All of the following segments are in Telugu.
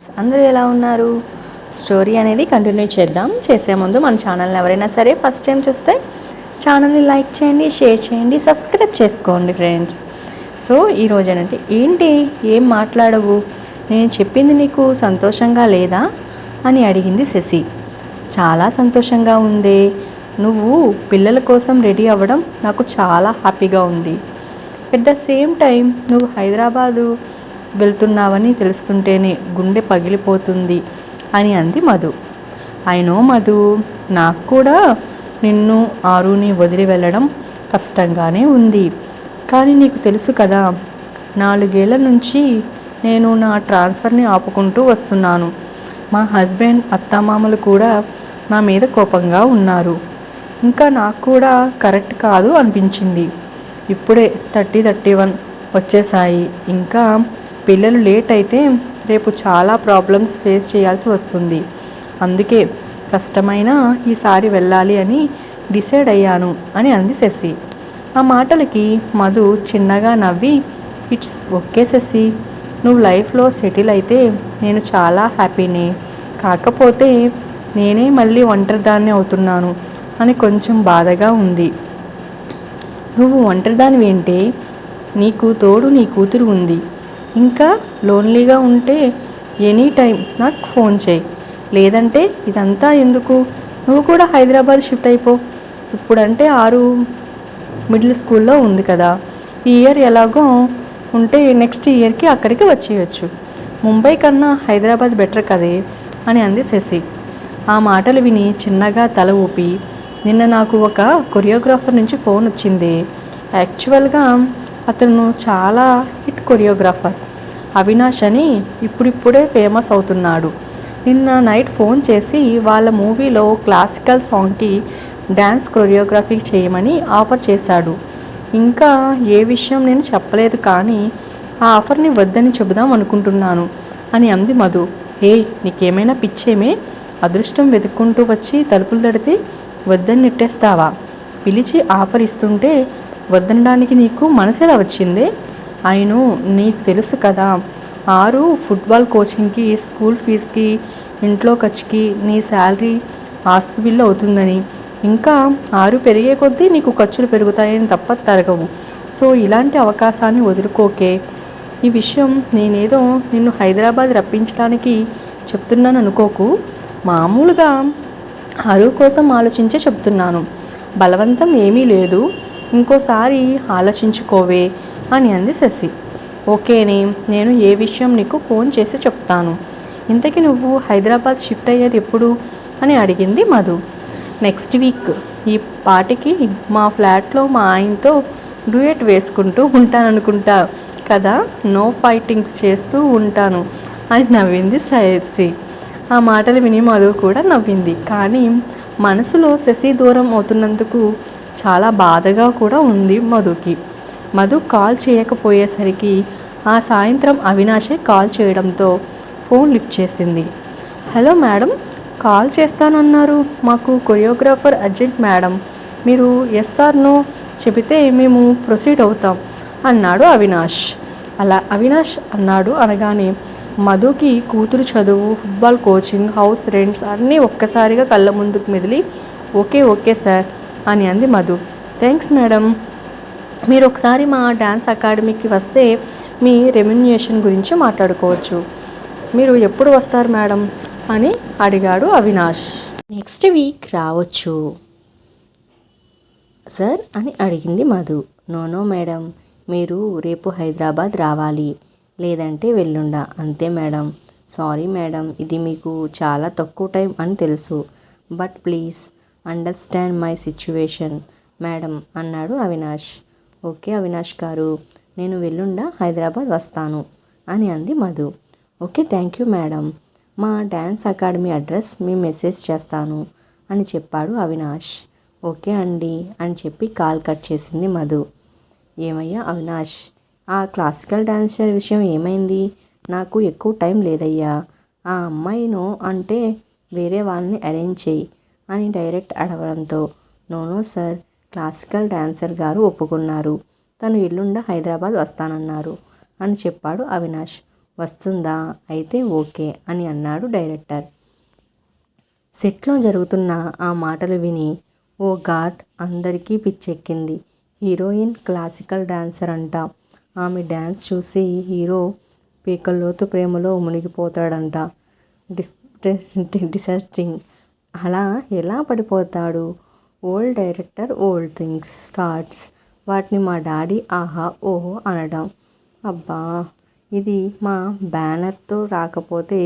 అందరూ ఎలా ఉన్నారు? స్టోరీ అనేది కంటిన్యూ చేద్దాం. చేసే ముందు మన ఛానల్ని ఎవరైనా సరే ఫస్ట్ టైం చూస్తే ఛానల్ని లైక్ చేయండి షేర్ చేయండి సబ్స్క్రైబ్ చేసుకోండి ఫ్రెండ్స్. సో ఈరోజు ఏంటంటే ఏంటి? ఏం మాట్లాడవు? నేను చెప్పింది నీకు సంతోషంగా లేదా? అని అడిగింది శశి. చాలా సంతోషంగా ఉంది. నువ్వు పిల్లల కోసం రెడీ అవ్వడం నాకు చాలా హ్యాపీగా ఉంది. ఎట్ ద సేమ్ టైం నువ్వు హైదరాబాదు వెళ్తున్నావని తెలుస్తుంటేనే గుండె పగిలిపోతుంది అని అంది మధు. అయినో మధు నాకు కూడా నిన్ను ఆరుని వదిలి వెళ్ళడం కష్టంగానే ఉంది. కానీ నీకు తెలుసు కదా నాలుగేళ్ళ నుంచి నేను నా ట్రాన్స్ఫర్ని ఆపుకుంటూ వస్తున్నాను. మా హస్బెండ్ అత్తమామలు కూడా నా మీద కోపంగా ఉన్నారు. ఇంకా నాకు కూడా కరెక్ట్ కాదు అనిపించింది. ఇప్పుడే థర్టీ థర్టీ వన్ వచ్చేసాయి ఇంకా పిల్లలు లేట్ అయితే రేపు చాలా ప్రాబ్లమ్స్ ఫేస్ చేయాల్సి వస్తుంది. అందుకే కష్టమైన ఈసారి వెళ్ళాలి అని డిసైడ్ అయ్యాను అని అంది శశి. ఆ మాటలకి మధు చిన్నగా నవ్వి ఇట్స్ ఓకే శశి నువ్వు లైఫ్లో సెటిల్ అయితే నేను చాలా హ్యాపీనే. కాకపోతే నేనే మళ్ళీ ఒంటరిదాన్ని అవుతున్నాను అని కొంచెం బాధగా ఉంది. నువ్వు ఒంటరిదానివి ఏంటే నీకు తోడు నీ కూతురు ఉంది. ఇంకా లోన్లీగా ఉంటే ఎనీ టైం నాకు ఫోన్ చేయి. లేదంటే ఇదంతా ఎందుకు? నువ్వు కూడా హైదరాబాద్ షిఫ్ట్ అయిపో. ఇప్పుడంటే ఆరు మిడిల్ స్కూల్లో ఉంది కదా. ఈ ఇయర్ ఎలాగో ఉంటే నెక్స్ట్ ఇయర్కి అక్కడికి వచ్చేయచ్చు. ముంబై కన్నా హైదరాబాద్ బెటర్ కదే అని అంది శశి. ఆ మాటలు విని చిన్నగా తల ఊపి నిన్న నాకు ఒక కొరియోగ్రాఫర్ నుంచి ఫోన్ వచ్చింది. యాక్చువల్గా అతను చాలా హిట్ కొరియోగ్రాఫర్. అవినాష్ అని ఇప్పుడిప్పుడే ఫేమస్ అవుతున్నాడు. నిన్న నైట్ ఫోన్ చేసి వాళ్ళ మూవీలో క్లాసికల్ సాంగ్కి డ్యాన్స్ కొరియోగ్రఫీ చేయమని ఆఫర్ చేశాడు. ఇంకా ఏ విషయం నేను చెప్పలేదు కానీ ఆ ఆఫర్ని వద్దని చెబుదాం అనుకుంటున్నాను అని అంది మధు. ఏ నీకేమైనా పిచ్చేమే? అదృష్టం వెతుక్కుంటూ వచ్చి తలుపులు తడితే వద్దని నెట్టేస్తావా? పిలిచి ఆఫర్ ఇస్తుంటే వద్దనడానికి నీకు మనసెలా వచ్చిందే? అయిను నీకు తెలుసు కదా ఆరు ఫుట్బాల్ కోచింగ్కి స్కూల్ ఫీజుకి ఇంట్లో ఖర్చుకి నీ శాలరీ ఆస్తు బిల్లు అవుతుందని. ఇంకా ఆరు పెరిగే కొద్దీ నీకు ఖర్చులు పెరుగుతాయని తప్ప తరగవు. సో ఇలాంటి అవకాశాన్ని వదులుకోకే. ఈ విషయం నేనేదో నిన్ను హైదరాబాద్ రప్పించడానికి చెప్తున్నాను అనుకోకు. మామూలుగా అరువు కోసం ఆలోచించే చెప్తున్నాను. బలవంతం ఏమీ లేదు. ఇంకోసారి ఆలోచించుకోవే. అని అంది శశి. ఓకేనే నేను ఏ విషయం నీకు ఫోన్ చేసి చెప్తాను. ఇంతకీ నువ్వు హైదరాబాద్ షిఫ్ట్ అయ్యేది ఎప్పుడు? అని అడిగింది మధు. Next week. ఈ పాటికి మా ఫ్లాట్లో మా ఆయనతో డూయట్ వేసుకుంటూ ఉంటాననుకుంటా కదా? నో ఫైటింగ్స్ చేస్తూ ఉంటాను అని నవ్వింది శశి. ఆ మాటలు విని మధు కూడా నవ్వింది. కానీ మనసులో శశి దూరం అవుతున్నందుకు చాలా బాధగా కూడా ఉంది మధుకి. మధు కాల్ చేయకపోయేసరికి ఆ సాయంత్రం అవినాషే కాల్ చేయడంతో ఫోన్ లిఫ్ట్ చేసింది. హలో మేడం కాల్ చేస్తానన్నారు మాకు కొరియోగ్రాఫర్ అర్జెంట్ మేడం. మీరు ఎస్ఆర్ను చెబితే మేము ప్రొసీడ్ అవుతాం అన్నాడు అవినాష్. అలా అవినాష్ అన్నాడు అనగానే మధుకి కూతురు చదువు ఫుట్బాల్ కోచింగ్ హౌస్ రెంట్స్ అన్నీ ఒక్కసారిగా కళ్ళ ముందుకు మెదిలి ఓకే ఓకే సార్ అని అంది మధు. Thanks madam. మీరు ఒకసారి మా డ్యాన్స్ అకాడమీకి వస్తే మీ రెమ్యునేషన్ గురించి మాట్లాడుకోవచ్చు. మీరు ఎప్పుడు వస్తారు మేడం? అని అడిగాడు అవినాష్. నెక్స్ట్ వీక్ రావచ్చు. సార్ అని అడిగింది మధు. No no madam. మీరు రేపు హైదరాబాద్ రావాలి. లేదంటే వెళ్ళుండా. అంతే మేడం. Sorry madam. ఇది మీకు చాలా తక్కువ టైం అని తెలుసు. But please understand my situation madam అన్నాడు అవినాష్. ఓకే అవినాష్ గారు నేను వెళ్ళుండా హైదరాబాద్ వస్తాను అని అంది Madhu. Okay thank you madam మా డ్యాన్స్ అకాడమీ అడ్రస్ మీ మెసేజ్ చేస్తాను అని చెప్పాడు అవినాష్. ఓకే అండి అని చెప్పి కాల్ కట్ చేసింది మధు. ఏమయ్యా అవినాష్ ఆ క్లాసికల్ డాన్సర్ విషయం ఏమైంది? నాకు ఎక్కువ టైం లేదయ్యా. ఆ అమ్మాయిను అంటే వేరే వాళ్ళని అరేంజ్ చేయి అని డైరెక్ట్ అడగడంతో నోనో సార్ క్లాసికల్ డాన్సర్ గారు ఒప్పుకున్నారు. తను ఎల్లుండ హైదరాబాద్ వస్తానన్నారు అని చెప్పాడు అవినాష్. వస్తుందా? అయితే ఓకే అని అన్నాడు డైరెక్టర్. సెట్లో జరుగుతున్న ఆ మాటలు విని ఓ ఘాట్ అందరికీ పిచ్చెక్కింది. హీరోయిన్ క్లాసికల్ డాన్సర్ అంట. ఆమె డ్యాన్స్ చూసి హీరో పీకల్లోతు ప్రేమలో మునిగిపోతాడంట. డిస్ డిసస్టింగ్ అలా ఎలా పడిపోతాడు? Old director old things thoughts. వాటిని మా డాడీ ఆహా ఓహో అనడం. అబ్బా ఇది మా బ్యానర్తో రాకపోతే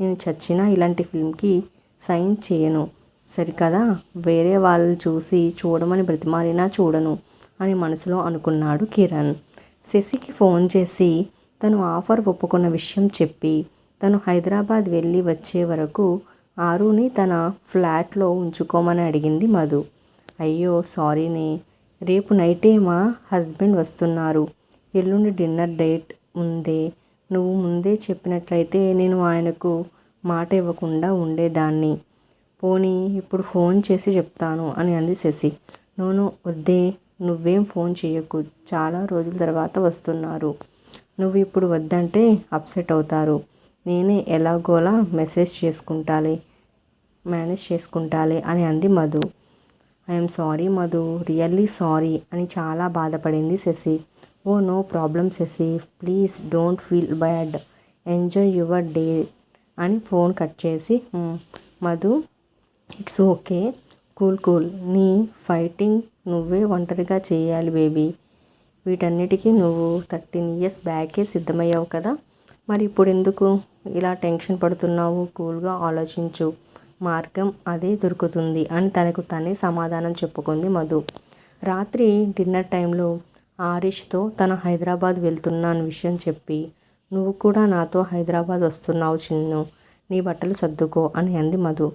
నేను చచ్చినా ఇలాంటి ఫిల్మ్కి సైన్ చేయను. సరికదా? వేరే వాళ్ళని చూసి చూడమని బ్రతిమాలినా చూడను అని మనసులో అనుకున్నాడు కిరణ్. శశికి ఫోన్ చేసి తను ఆఫర్ ఒప్పుకున్న విషయం చెప్పి తను హైదరాబాద్ వెళ్ళి వచ్చే వరకు ఆరుని తన ఫ్లాట్లో ఉంచుకోమని అడిగింది మధు. అయ్యో సారీనే. రేపు నైటే మా హస్బెండ్ వస్తున్నారు. ఎల్లుండి డిన్నర్ డేట్ ఉందే. నువ్వు ముందే చెప్పినట్లయితే నేను ఆయనకు మాట ఇవ్వకుండా ఉండేదాన్ని. పోనీ ఇప్పుడు ఫోన్ చేసి చెప్తాను అని అంది శశి. నూను వద్దే. నువ్వేం ఫోన్ చేయకు. చాలా రోజుల తర్వాత వస్తున్నారు. నువ్వు ఇప్పుడు వద్దంటే అప్సెట్ అవుతారు. నేనే ఎలాగోలా మెసేజ్ చేసుకుంటాలి మేనేజ్ చేసుకుంటాలి అని అంది Madhu. I'm sorry Madhu. Really sorry అని చాలా బాధపడింది Sashi. Oh no problem Sashi. Please don't feel bad. Enjoy your day అని ఫోన్ కట్ చేసి Madhu it's okay. Cool cool. నీ ఫైటింగ్ నువ్వే ఒంటరిగా చేయాలి బేబీ. వీటన్నిటికీ నువ్వు థర్టీన్ ఇయర్స్ బ్యాకే సిద్ధమయ్యావు కదా. మరి ఇప్పుడు ఎందుకు ఇలా టెన్షన్ పడుతున్నావు? కూల్గా ఆలోచించు. మార్గం అదే దొరుకుతుంది అని తనకు తనే సమాధానం చెప్పుకుంది మధు. రాత్రి డిన్నర్ టైంలో ఆరిష్తో తన హైదరాబాద్ వెళ్తున్నాను విషయం చెప్పి నువ్వు కూడా నాతో హైదరాబాద్ వస్తున్నావు చిన్ను. నీ బట్టలు సర్దుకో అని అంది మధు.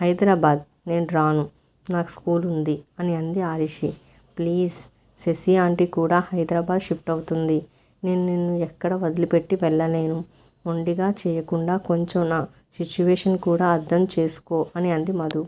హైదరాబాద్? నేను రాను. నాకు స్కూల్ ఉంది అని అంది ఆరిషి. ప్లీజ్ శశి ఆంటీ కూడా హైదరాబాద్ షిఫ్ట్ అవుతుంది. నేను నిన్ను ఎక్కడ వదిలిపెట్టి వెళ్ళలేను. మొండిగా చేయకుండా కొంచెం నా సిచ్యువేషన్ కూడా అర్థం చేసుకో అని అంది మధు.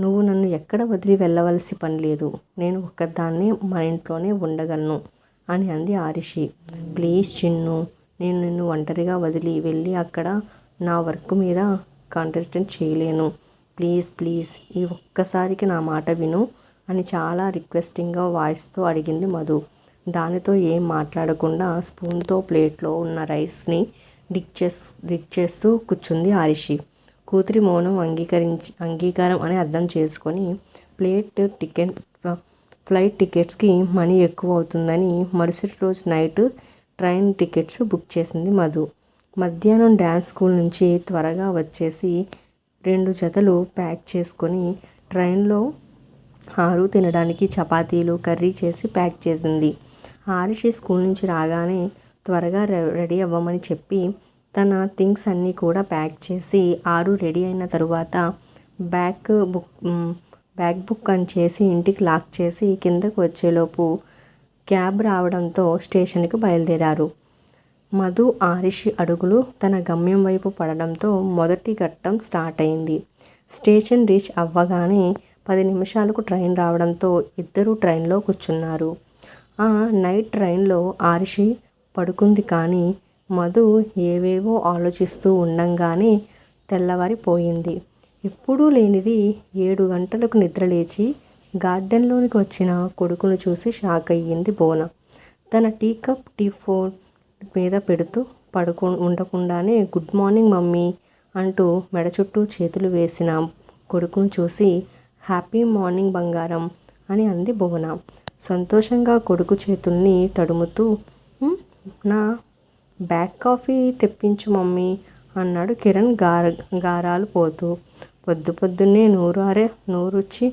నువ్వు నన్ను ఎక్కడ వదిలి వెళ్ళవలసి పని లేదు. నేను ఒక్కదాన్ని మన ఇంట్లోనే ఉండగలను అని అంది ఆరిషి. ప్లీజ్ చిన్ను నేను నిన్ను ఒంటరిగా వదిలి వెళ్ళి అక్కడ నా వర్క్ మీద కాంటెస్టెంట్ చేయలేను. ప్లీజ్ ప్లీజ్ ఈ ఒక్కసారికి నా మాట విను అని చాలా రిక్వెస్టింగ్గా వాయిస్తో అడిగింది మధు. దానితో ఏం మాట్లాడకుండా స్పూన్తో ప్లేట్లో ఉన్న రైస్ని డిక్ చేస్ డిక్ చేస్తూ కూర్చుంది ఆరిషి కూతురి మౌనం అంగీకరించి అంగీకారం అని అర్థం చేసుకొని ప్లేట్ టికెట్ ఫ్లైట్ టికెట్స్కి మనీ ఎక్కువ అవుతుందని మరుసటి రోజు నైట్ ట్రైన్ టికెట్స్ బుక్ చేసింది మధు. మధ్యాహ్నం డ్యాన్స్ స్కూల్ నుంచి త్వరగా వచ్చేసి రెండు జతలు ప్యాక్ చేసుకొని ట్రైన్లో ఆరు తినడానికి చపాతీలు కర్రీ చేసి ప్యాక్ చేసింది. ఆరిషి స్కూల్ నుంచి రాగానే త్వరగా రె- రెడీ అవ్వమని చెప్పి తన థింగ్స్ అన్నీ కూడా ప్యాక్ చేసి ఆరు రెడీ అయిన తరువాత back book back bag book అని చేసి ఇంటికి లాక్ చేసి కిందకు వచ్చేలోపు క్యాబ్ రావడంతో స్టేషన్కి బయలుదేరారు. మధు ఆరిషి అడుగులు తన గమ్యం వైపు పడడంతో మొదటి ఘట్టం స్టార్ట్ అయింది. స్టేషన్ రీచ్ అవ్వగానే పది నిమిషాలకు ట్రైన్ రావడంతో ఇద్దరు ట్రైన్లో కూర్చున్నారు. ఆ నైట్ ట్రైన్లో ఆరిషి పడుకుంది కానీ మధు ఏవేవో ఆలోచిస్తూ ఉండంగానే తెల్లవారిపోయింది. ఎప్పుడూ లేనిది ఏడు గంటలకు నిద్రలేచి గార్డెన్లోనికి వచ్చిన కొడుకును చూసి షాక్ అయ్యింది బోన. తన టీ కప్ టీ ఫోన్ మీద పెడుతూ పడుకు ఉండకుండానే గుడ్ మార్నింగ్ మమ్మీ అంటూ మెడ చుట్టూ చేతులు వేసిన కొడుకును చూసి హ్యాపీ మార్నింగ్ బంగారం అని అంది భువన సంతోషంగా కొడుకు చేతుల్ని తడుముతూ నా బ్యాక్ కాఫీ తెప్పించు మమ్మీ అన్నాడు కిరణ్ గార గారాలు పోతూ. పొద్దు పొద్దున్నే నూరు అరే నూరుచ్చి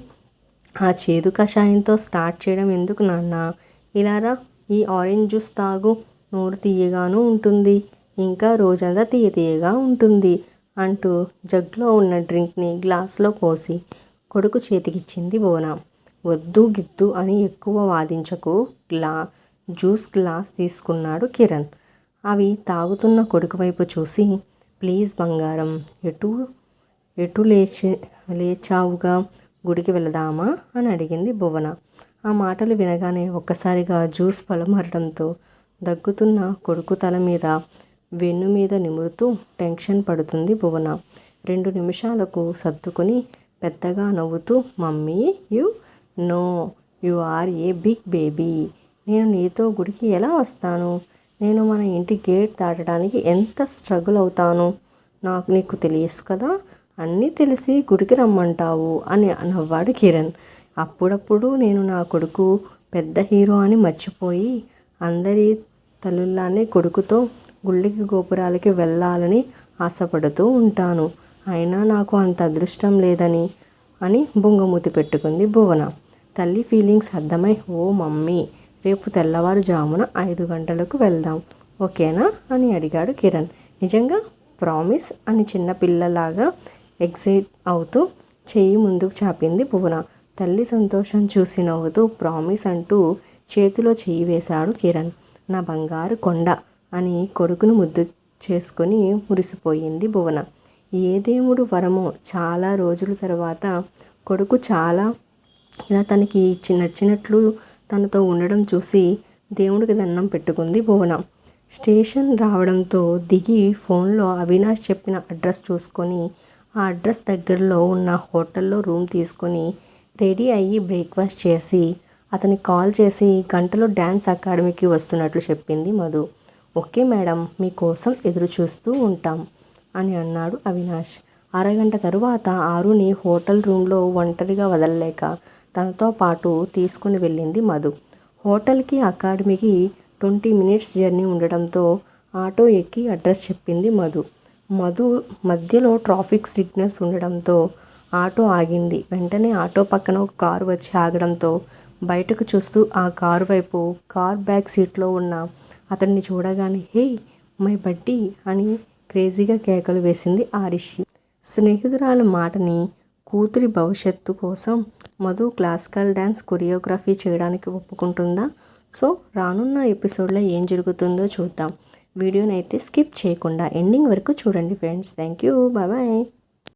ఆ చేదు కషాయంతో స్టార్ట్ చేయడం ఎందుకు నాన్న? ఇలారా ఈ ఆరెంజ్ జ్యూస్ తాగు నోరు తీయగాను ఉంటుంది ఇంకా రోజంతా తీయ తీయగా ఉంటుంది అంటూ జగ్లో ఉన్న డ్రింక్ని గ్లాస్లో పోసి కొడుకు చేతికిచ్చింది బోన. వద్దు గిద్దు అని ఎక్కువ వాదించకు గ్లా జ్యూస్ గ్లాస్ తీసుకున్నాడు కిరణ్. అవి తాగుతున్న కొడుకు వైపు చూసి ప్లీజ్ బంగారం ఎటు ఎటు లేచి లేచావుగా? గుడికి వెళదామా? అని అడిగింది భువన. ఆ మాటలు వినగానే ఒక్కసారిగా జ్యూస్ పలమరడంతో దగ్గుతున్న కొడుకు తల మీద వెన్ను మీద నిమురుతూ టెన్షన్ పడుతుంది భువన. రెండు నిమిషాలకు సర్దుకుని పెద్దగా నవ్వుతూ mummy you know you are a big baby. నేను నీతో గుడికి ఎలా వస్తాను? నేను మన ఇంటి గేట్ దాటడానికి ఎంత స్ట్రగుల్ అవుతాను? నాకు నీకు తెలియదు కదా? అన్నీ తెలిసి గుడికి రమ్మంటావు అని నవ్వాడు కిరణ్. అప్పుడప్పుడు నేను నా కొడుకు పెద్ద హీరో అని మర్చిపోయి అందరి తల్లుల్లానే కొడుకుతో గుళ్ళకి గోపురాలకి వెళ్ళాలని ఆశపడుతూ ఉంటాను. అయినా నాకు అంత అదృష్టం లేదని అని బొంగమూతి పెట్టుకుంది భువన. తల్లి ఫీలింగ్స్ అర్థమై ఓ మమ్మీ రేపు తెల్లవారుజామున ఐదు గంటలకు వెళ్దాం. ఓకేనా? అని అడిగాడు కిరణ్. నిజంగా? ప్రామిస్ అని చిన్న పిల్లలాగా ఎగ్జైట్ అవుతూ చెయ్యి ముందుకు చాపింది భువన. తల్లి సంతోషం చూసి నవ్వుతూ ప్రామిస్ అంటూ చేతిలో చెయ్యి వేశాడు కిరణ్. నా బంగారు కొండ అని కొడుకును ముద్దు చేసుకొని మురిసిపోయింది భువన. ఏ దేవుడు వరమో? చాలా రోజుల తర్వాత కొడుకు చాలా ఇలా తనకి ఇచ్చి నచ్చినట్లు తనతో ఉండడం చూసి దేవుడికి దండం పెట్టుకుంది భువన. స్టేషన్ రావడంతో దిగి ఫోన్లో అవినాష్ చెప్పిన అడ్రస్ చూసుకొని ఆ అడ్రస్ దగ్గరలో ఉన్న హోటల్లో రూమ్ తీసుకొని రెడీ అయ్యి బ్రేక్ఫాస్ట్ చేసి అతని కాల్ చేసి గంటలో డ్యాన్స్ అకాడమీకి వస్తున్నట్లు చెప్పింది మధు. ఓకే మేడం మీకోసం ఎదురు చూస్తూ ఉంటాం అని అన్నాడు అవినాష్. అరగంట తరువాత ఆరుని హోటల్ రూమ్లో ఒంటరిగా వదలలేక తనతో పాటు తీసుకుని వెళ్ళింది మధు. హోటల్కి అకాడమీకి ట్వంటీ మినిట్స్ జర్నీ ఉండడంతో ఆటో ఎక్కి అడ్రస్ చెప్పింది మధు. మధు మధ్యలో ట్రాఫిక్ సిగ్నల్స్ ఉండడంతో ఆటో ఆగింది. వెంటనే ఆటో పక్కన ఒక కారు వచ్చి ఆగడంతో బయటకు చూస్తూ ఆ కారు వైపు కార్ బ్యాక్ సీట్లో ఉన్న అతన్ని చూడగానే హే మై బడ్డీ అని క్రేజీగా కేకలు వేసింది ఆరిషి స్నేహితురాల మాటని కూతురి భవిష్యత్తు కోసం మధు క్లాసికల్ డ్యాన్స్ కొరియోగ్రఫీ చేయడానికి ఒప్పుకుంటుందా? సో రానున్న ఎపిసోడ్లో ఏం జరుగుతుందో చూద్దాం. వీడియోని అయితే స్కిప్ చేయకుండా ఎండింగ్ వరకు చూడండి ఫ్రెండ్స్. Thank you bye.